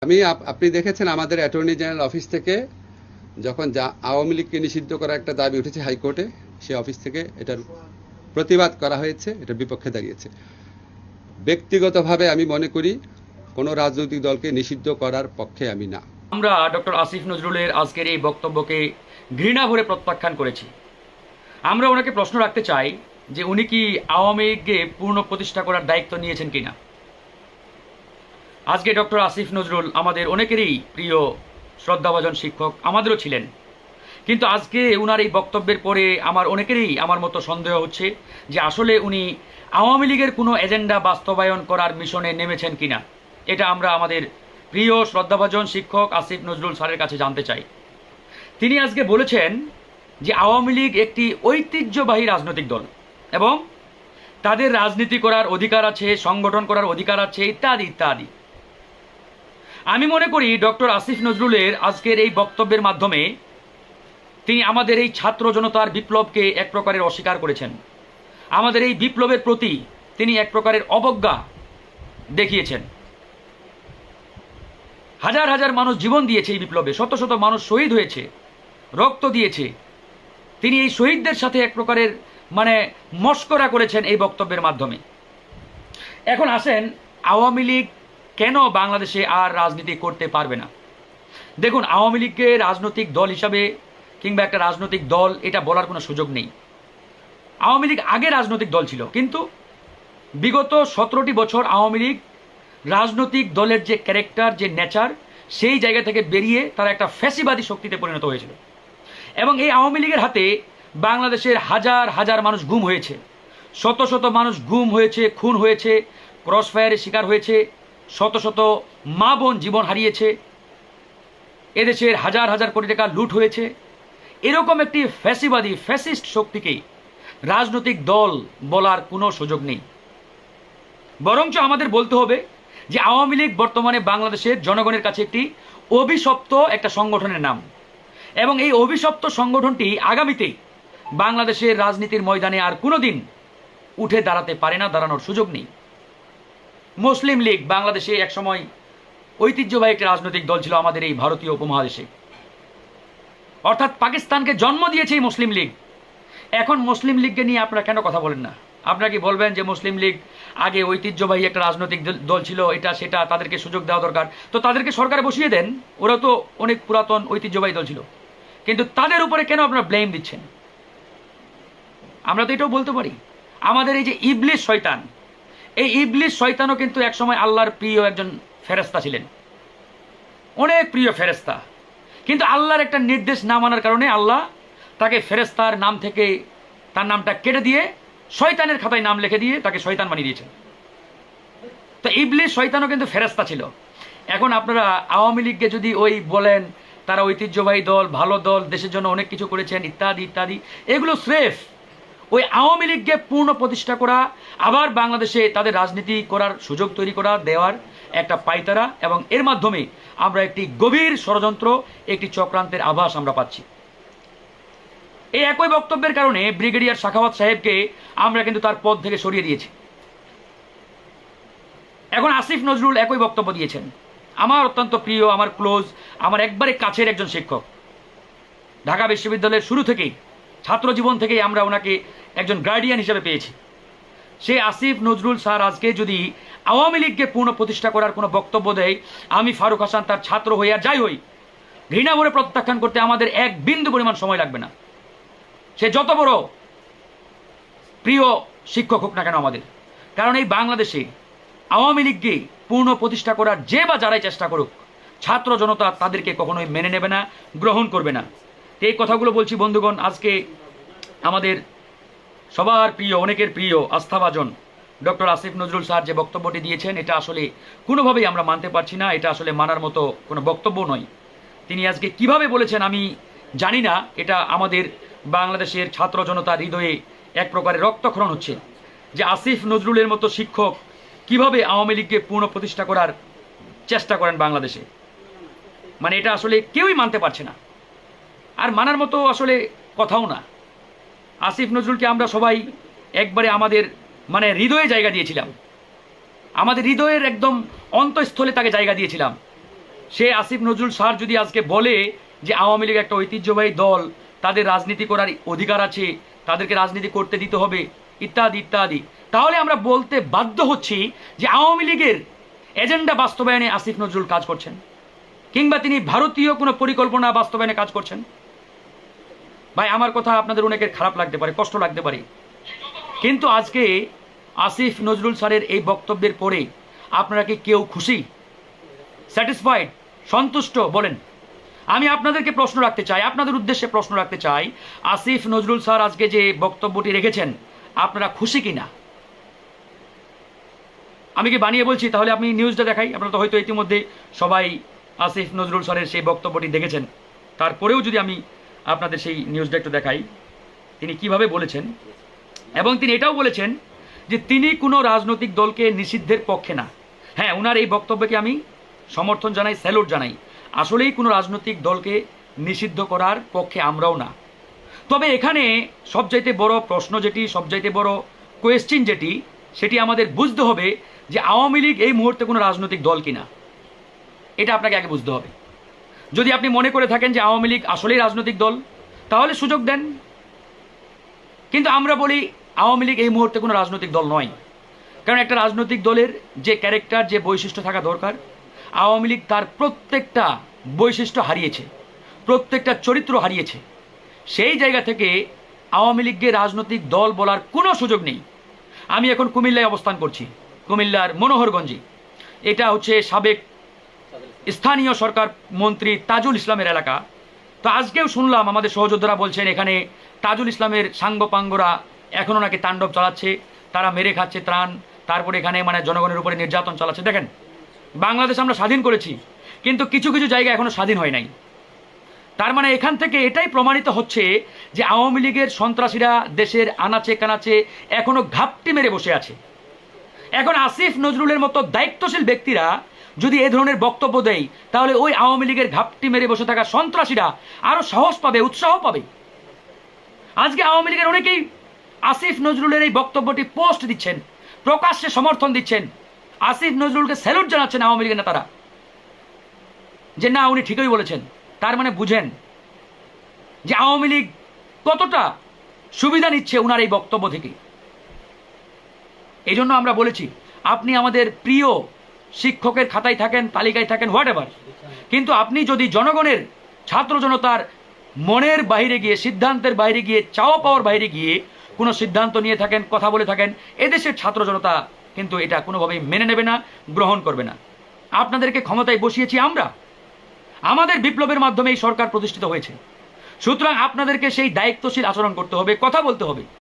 আমি আপ- আপনি দেখেছেন আমাদের অ্যাটর্নি জেনারেল অফিস থেকে যখন যা আওয়ামী লীগকে নিষিদ্ধ করার একটা দাবি উঠেছে হাইকোর্টে, সে অফিস থেকে এটার প্রতিবাদ করা হয়েছে, এটার বিপক্ষে দাঁড়িয়েছে। ব্যক্তিগতভাবে আমি মনে করি কোনো রাজনৈতিক দলকে নিষিদ্ধ করার পক্ষে আমি না। আমরা ডক্টর আসিফ নজরুলের আজকের এই বক্তব্যকে ঘৃণা ভরে প্রত্যাখ্যান করেছি। আমরা ওনাকে প্রশ্ন রাখতে চাই যে উনি কি আওয়ামী লীগকে পূর্ণ প্রতিষ্ঠা করার দায়িত্ব নিয়েছেন কিনা? আজকে ডক্টর আসিফ নজরুল আমাদের অনেকেরই প্রিয় শ্রদ্ধাভাজন শিক্ষক আমাদেরও ছিলেন। কিন্তু আজকে উনার এই বক্তব্যের পরে আমার অনেকেরই আমার মতো সন্দেহ হচ্ছে যে আসলে উনি আওয়ামী লীগের কোনো এজেন্ডা বাস্তবায়ন করার মিশনে নেমেছেন কিনা। এটা আমরা আমাদের প্রিয় শ্রদ্ধাভাজন শিক্ষক আসিফ নজরুল স্যারের কাছে জানতে চাই। তিনি আজকে বলেছেন যে আওয়ামী লীগ একটি ঐতিহ্যবাহী রাজনৈতিক দল এবং তাদের রাজনীতি করার অধিকার আছে, সংগঠন করার অধিকার আছে ইত্যাদি ইত্যাদি। আমি মনে করি ডক্টর আসিফ নজরুলের আজকের এই বক্তব্যের মাধ্যমে তিনি আমাদের এই ছাত্র জনতার বিপ্লবকে এক প্রকারের অস্বীকার করেছেন। আমাদের এই বিপ্লবের প্রতি তিনি এক প্রকারের অবজ্ঞা দেখিয়েছেন। হাজার হাজার মানুষ জীবন দিয়েছে এই বিপ্লবে, শত শত মানুষ শহীদ হয়েছে, রক্ত দিয়েছে। তিনি এই শহীদদের সাথে এক প্রকারের মানে মস্করা করেছেন এই বক্তব্যের মাধ্যমে। এখন আসেন আওয়ামী লীগ কেন বাংলাদেশে আর রাজনীতি করতে পারবে না? দেখুন, আওয়ামী লীগকে রাজনৈতিক দল হিসাবে কিংবা একটা রাজনৈতিক দল, এটা বলার কোনো সুযোগ নেই। আওয়ামী লীগ আগে রাজনৈতিক দল ছিল, কিন্তু বিগত সতেরোটি বছর আওয়ামী লীগ রাজনৈতিক দলের যে ক্যারেক্টার যে নেচার সেই জায়গা থেকে বেরিয়ে তারা একটা ফ্যাসিবাদী শক্তিতে পরিণত হয়েছিল। এবং এই আওয়ামী লীগের হাতে বাংলাদেশের হাজার হাজার মানুষ গুম হয়েছে। শত শত মানুষ গুম হয়েছে, খুন হয়েছে ক্রস ফায়ারের শিকার হয়েছে শত শত মা বোন জীবন হারিয়েছে। এদেশের হাজার হাজার কোটি টাকা লুট হয়েছে। এরকম একটি ফ্যাসিবাদী, ফ্যাসিস্ট শক্তিকে রাজনৈতিক দল বলার কোনো সুযোগ নেই। বরঞ্চ আমাদের বলতে হবে যে আওয়ামী লীগ বর্তমানে বাংলাদেশের জনগণের কাছে একটি অভিশপ্ত একটা সংগঠনের নাম। এবং এই অভিশপ্ত সংগঠনটি আগামীতে বাংলাদেশের রাজনীতির ময়দানে আর কোনোদিন উঠে দাঁড়াতে পারে না, দাঁড়ানোর সুযোগ নেই। মুসলিম লীগ বাংলাদেশে একসময় ঐতিহ্যবাহী একটি রাজনৈতিক দল ছিল আমাদের এই ভারতীয় উপমহাদেশে। অর্থাৎ পাকিস্তানকে জন্ম দিয়েছে এই মুসলিম লীগ। এখন মুসলিম লীগকে নিয়ে আপনারা কেন কথা বলেন না? আপনারা কি বলবেন যে মুসলিম লীগ আগে ঐতিহ্যবাহী একটা রাজনৈতিক দল- ছিল, এটা সেটা তাদেরকে সুযোগ দেওয়া দরকার? তো তাদেরকে সরকারে বসিয়ে দেন, ওরা তো অনেক পুরাতন ঐতিহ্যবাহী দল ছিল। কিন্তু তাদের উপরে কেন আপনারা ব্লেম দিচ্ছেন? আমরা তো এটাও বলতে পারি। আমাদের এই যে ইবলিশ শয়তান এই ইবলিশ শয়তানও কিন্তু একসময় আল্লাহর প্রিয় একজন ফেরেস্তা ছিলেন। অনেক প্রিয় ফেরেস্তা কিন্তু আল্লাহর একটা নির্দেশ না মানার কারণে আল্লাহ তাকে ফেরেস্তার নাম থেকে তার নামটা কেটে দিয়ে শয়তানের খাতায় নাম লিখে দিয়ে তাকে শয়তান বানিয়ে দিয়েছেন। তো ইবলিশ শয়তানও কিন্তু ফেরেস্তা ছিল। এখন আপনারা আওয়ামী লীগকে যদি ওই বলেন, তারা ঐতিহ্যবাহী দল, ভালো দল, দেশের জন্য অনেক কিছু করেছেন, ইত্যাদি ইত্যাদি, এগুলো স্রেফ ওই আওয়ামী লীগকে পূর্ণ প্রতিষ্ঠা করা, আবার বাংলাদেশে তাদের রাজনীতি করার সুযোগ তৈরি করা, দেওয়ার একটা পাইতারা এবং এর মাধ্যমে আমরা একটি গভীর ষড়যন্ত্র, একটি চক্রান্তের আভাস আমরা পাচ্ছি। এই একই বক্তব্যের কারণে ব্রিগেডিয়ার শাখাওয়াত সাহেবকে আমরা কিন্তু তার পদ থেকে সরিয়ে দিয়েছি। এখন আসিফ নজরুল একই বক্তব্য দিয়েছেন। আমার অত্যন্ত প্রিয়, আমার ক্লোজ, আমার একবারে কাছের একজন শিক্ষক। ঢাকা বিশ্ববিদ্যালয়ের শুরু থেকেই ছাত্র জীবন থেকেই আমরা ওনাকে একজন গার্ডিয়ান হিসেবে পেয়েছি। সেই আসিফ নজরুল স্যার আজকে যদি আওয়ামী লীগকে পূর্ণ প্রতিষ্ঠা করার কোনো বক্তব্য দেয়, আমি ফারুক হাসান তার ছাত্র হই আর যাই হই, ঘৃণা ভরে প্রত্যাখ্যান করতে আমাদের এক বিন্দু পরিমাণ সময় লাগবে না। সে যত বড় প্রিয় শিক্ষক হোক না কেন আমাদের, কারণ এই বাংলাদেশে আওয়ামী লীগকে পূর্ণ প্রতিষ্ঠা করার যে বা যারাই চেষ্টা করুক, ছাত্র জনতা তাদেরকে কখনোই মেনে নেবে না, গ্রহণ করবে না। এই কথাগুলো বলছি বন্ধুগণ, আজকে আমাদের সবার প্রিয়, অনেকের প্রিয় আস্থাভাজন ডক্টর আসিফ নজরুল স্যার যে বক্তব্যটি দিয়েছেন, এটা আসলে কোনোভাবেই আমরা মানতে পারছি না, এটা আসলে মানার মতো কোনো বক্তব্য নয়। তিনি আজকে কীভাবে বলেছেন আমি জানি না, এটা আমাদের বাংলাদেশের ছাত্র জনতার হৃদয়ে এক প্রকারের রক্তক্ষরণ হচ্ছে। যে আসিফ নজরুলের মতো শিক্ষক কীভাবে আওয়ামী লীগকে পূর্ণ প্রতিষ্ঠা করার চেষ্টা করেন বাংলাদেশে? মানে এটা আসলে কেউই মানতে পারছে না। আর মানার মতো আসলে কথাও না। আসিফ নজরুলকে আমরা সবাই একবারে আমাদের মানে হৃদয়ে জায়গা দিয়েছিলাম। আমাদের হৃদয়ের একদম অন্তঃস্থলে তাকে জায়গা দিয়েছিলাম। সে আসিফ নজরুল স্যার যদি আজকে বলে যে আওয়ামী লীগ একটা ঐতিহ্যবাহী দল, তাদের রাজনীতি করার অধিকার আছে, তাদেরকে রাজনীতি করতে দিতে হবে, ইত্যাদি ইত্যাদি, তাহলে আমরা বলতে বাধ্য হচ্ছি যে আওয়ামী লীগের এজেন্ডা বাস্তবায়নে আসিফ নজরুল কাজ করছেন। কিংবা তিনি ভারতীয় কোনো পরিকল্পনা বাস্তবায়নে কাজ করছেন। ভাই, আমার কথা আপনাদের অনেকের খারাপ লাগতে পারে, কষ্ট লাগতে পারে। কিন্তু আজকে আসিফ নজরুল স্যারের এই বক্তব্যের পরে আপনারা কি কেউ খুশি? স্যাটিসফাইড সন্তুষ্ট? বলেন। আমি আপনাদেরকে প্রশ্ন রাখতে চাই, আপনাদের উদ্দেশ্যে প্রশ্ন রাখতে চাই, আসিফ নজরুল স্যার আজকে যে বক্তব্যটি রেখেছেন, আপনারা খুশি কিনা? আমি কি বানিয়ে বলছি? তাহলে আপনি নিউজটা দেখাই, আপনারা তো হয়তো ইতিমধ্যে সবাই আসিফ নজরুল স্যারের সেই বক্তব্যটি দেখেছেন। তারপরেও যদি আমি আপনাদের সেই নিউজটা একটু দেখাই। তিনি কীভাবে বলেছেন, এবং তিনি এটাও বলেছেন যে তিনি কোনো রাজনৈতিক দলকে নিষিদ্ধের পক্ষে না। হ্যাঁ ওনার এই বক্তব্যকে আমি সমর্থন জানাই, স্যালুট জানাই। আসলেই কোনো রাজনৈতিক দলকে নিষিদ্ধ করার পক্ষে আমরাও না। তবে এখানে সবচাইতে বড় প্রশ্ন যেটি, সবচাইতে বড় কোয়েশ্চিন যেটি, সেটি আমাদের বুঝতে হবে যে আওয়ামী লীগ এই মুহূর্তে কোনো রাজনৈতিক দল কিনা। এটা আপনাকে আগে বুঝতে হবে। যদি আপনি মনে করে থাকেন যে আওয়ামী লীগ আসলেই রাজনৈতিক দল, তাহলে সুযোগ দেন। কিন্তু আমরা বলি আওয়ামী লীগ এই মুহূর্তে কোনো রাজনৈতিক দল নয়। কারণ একটা রাজনৈতিক দলের যে ক্যারেক্টার যে বৈশিষ্ট্য থাকা দরকার, আওয়ামী লীগ তার প্রত্যেকটা বৈশিষ্ট্য হারিয়েছে, প্রত্যেকটা চরিত্র হারিয়েছে। সেই জায়গা থেকে আওয়ামী লীগকে রাজনৈতিক দল বলার কোনো সুযোগ নেই। আমি এখন কুমিল্লায় অবস্থান করছি, কুমিল্লার মনোহরগঞ্জে। এটা হচ্ছে সাবেক স্থানীয় সরকার মন্ত্রী তাজুল ইসলামের এলাকা। তো আজকেও শুনলাম আমাদের সহযোদ্ধারা বলছেন, এখানে তাজুল ইসলামের সাঙ্গপাঙ্গরা এখনও নাকি তাণ্ডব চালাচ্ছে, তারা মেরে খাচ্ছে ত্রাণ, তারপরে এখানে মানে জনগণের উপরে নির্যাতন চালাচ্ছে। দেখেন, বাংলাদেশ আমরা স্বাধীন করেছি, কিন্তু কিছু কিছু জায়গা এখনও স্বাধীন হয় নাই। তার মানে এখান থেকে এটাই প্রমাণিত হচ্ছে যে আওয়ামী লীগের সন্ত্রাসীরা দেশের আনাচে কানাচে এখনও ঘাপটি মেরে বসে আছে। এখন আসিফ নজরুলের মতো দায়িত্বশীল ব্যক্তিরা যদি এ ধরনের বক্তব্য দেয় তাহলে ওই আওয়ামী লীগের ঘাপটি মেরে বসে থাকা সন্ত্রাসীরা আরও সাহস পাবে, উৎসাহ পাবে। আজকে আওয়ামী লীগের অনেকেই আসিফ নজরুলের এই বক্তব্যটি পোস্ট দিচ্ছেন, প্রকাশ্যে সমর্থন দিচ্ছেন। আসিফ নজরুলকে স্যালুট জানাচ্ছেন আওয়ামী লীগের নেতারা। যে না, উনি ঠিকই বলেছেন। তার মানে বুঝেন যে আওয়ামী লীগ কতটা সুবিধা নিচ্ছে উনার এই বক্তব্য থেকে। এই জন্য আমরা বলেছি, আপনি আমাদের প্রিয় শিক্ষকের খাতায় থাকেন, তালিকায় থাকেন হোয়াট এভার কিন্তু আপনি যদি জনগণের, ছাত্র জনতার মনের বাইরে গিয়ে, সিদ্ধান্তের বাইরে গিয়ে, চাওয়া পাওয়ার বাইরে গিয়ে কোনো সিদ্ধান্ত নিয়ে থাকেন, কথা বলে থাকেন, এদেশের ছাত্র জনতা কিন্তু এটা কোনোভাবেই মেনে নেবে না, গ্রহণ করবে না। আপনাদেরকে ক্ষমতায় বসিয়েছি আমরা। আমাদের বিপ্লবের মাধ্যমে এই সরকার প্রতিষ্ঠিত হয়েছে। সুতরাং আপনাদেরকে সেই দায়িত্বশীল আচরণ করতে হবে, কথা বলতে হবে।